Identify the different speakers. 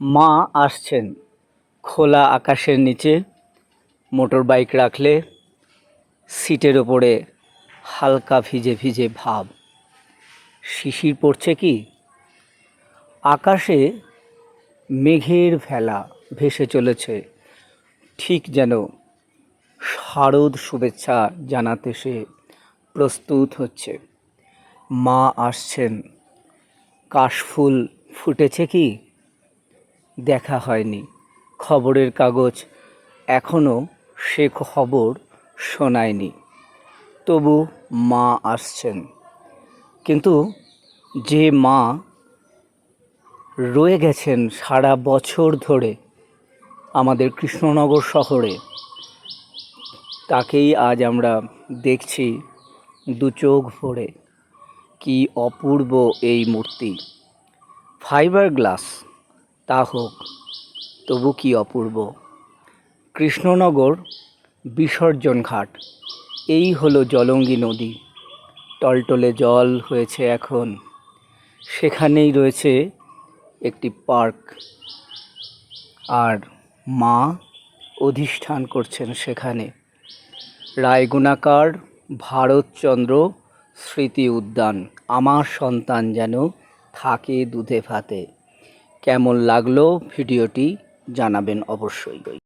Speaker 1: মা আসছেন। খোলা আকাশের নিচে, মোটর বাইক রাখলে সিটের ওপরে হালকা ভিজে ভিজে ভাব। শিশির পড়ছে কি? আকাশে মেঘের ভেলা ভেসে চলেছে। ঠিক যেন শারদ শুভেচ্ছা জানাতে সে প্রস্তুত হচ্ছে। মা আসছেন। কাশফুল ফুটেছে কি? দেখা হয়নি। খবরের কাগজ এখনও সে খবর শোনায়নি। তবু মা আসছেন। কিন্তু যে মা রয়ে গেছেন সারা বছর ধরে আমাদের কৃষ্ণনগর শহরে, তাকেই আজ আমরা দেখছি দু চোখ ভরে। কি অপূর্ব এই মূর্তি। ফাইবার গ্লাস তা হোক, তবু কি অপূর্ব? কৃষ্ণনগর বিসর্জন ঘাট এই হলো জলঙ্গি নদী। টলটলে জল হয়েছে এখন, সেখানেই রয়েছে একটি পার্ক। আর মা অধিষ্ঠান করছেন সেখানে। রায়গুণাকার ভারতচন্দ্র স্মৃতি উদ্যান, আমার সন্তান যেন থাকে দুধে ভাতে। কেমন লাগল ভিডিওটি জানাবেন অবশ্যই।